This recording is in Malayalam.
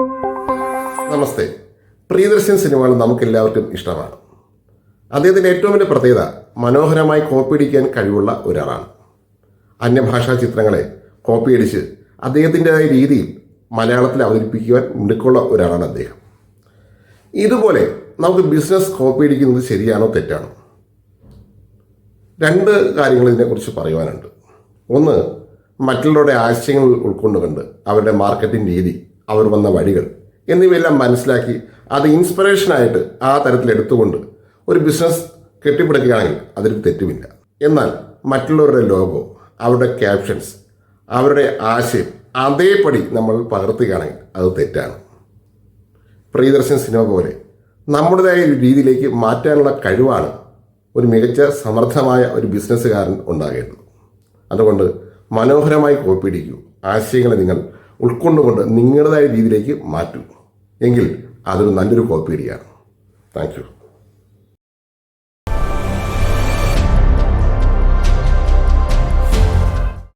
നമസ്തേ. പ്രിയദർശൻ സിനിമകൾ നമുക്കെല്ലാവർക്കും ഇഷ്ടമാണ്. അദ്ദേഹത്തിന്റെ ഏറ്റവും വലിയ പ്രത്യേകത മനോഹരമായി കോപ്പിയടിക്കാൻ കഴിവുള്ള ഒരാളാണ്. അന്യഭാഷാ ചിത്രങ്ങളെ കോപ്പി കോപ്പിയടിച്ച് അദ്ദേഹത്തിന്റെതായ രീതിയിൽ മലയാളത്തിൽ അവതരിപ്പിക്കുവാൻ മിടുക്കുള്ള ഒരാളാണ് അദ്ദേഹം. ഇതുപോലെ നമുക്ക് ബിസിനസ് കോപ്പിയടിക്കുന്നത് ശരിയാണോ തെറ്റാണോ? രണ്ട് കാര്യങ്ങൾ ഇതിനെക്കുറിച്ച് പറയുവാനുണ്ട്. ഒന്ന് മറ്റുള്ളവരുടെ ആശയങ്ങൾ ഉൾക്കൊണ്ടുകൊണ്ട് അവരുടെ മാർക്കറ്റിംഗ് രീതി അവർ വന്ന വഴികൾ എന്നിവയെല്ലാം മനസ്സിലാക്കി അത് ഇൻസ്പിറേഷനായിട്ട് ആ തരത്തിൽ എടുത്തുകൊണ്ട് ഒരു ബിസിനസ് കെട്ടിപ്പടുക്കുകയാണെങ്കിൽ അതിൽ തെറ്റുമില്ല. എന്നാൽ മറ്റുള്ളവരുടെ ലോഗോ അവരുടെ ക്യാപ്ഷൻസ് അവരുടെ ആശയം അതേപടി നമ്മൾ പകർത്തുകയാണെങ്കിൽ അത് തെറ്റാണ്. പ്രിയദർശൻ സിനിമ പോലെ നമ്മുടേതായ ഒരു രീതിയിലേക്ക് മാറ്റാനുള്ള കഴിവാണ് ഒരു മികച്ച സമർത്ഥമായ ഒരു ബിസിനസ്സുകാരൻ ഉണ്ടാകേണ്ടത്. അതുകൊണ്ട് മനോഹരമായി കോപ്പിടിക്കൂ ആശയങ്ങളെ നിങ്ങൾ ഉൾക്കൊണ്ടുകൊണ്ട് നിങ്ങളുടേതായ രീതിയിലേക്ക് മാറ്റൂ. എങ്കിൽ അതൊരു നല്ലൊരു കോപ്പിയടിയാണ് താങ്ക് യു.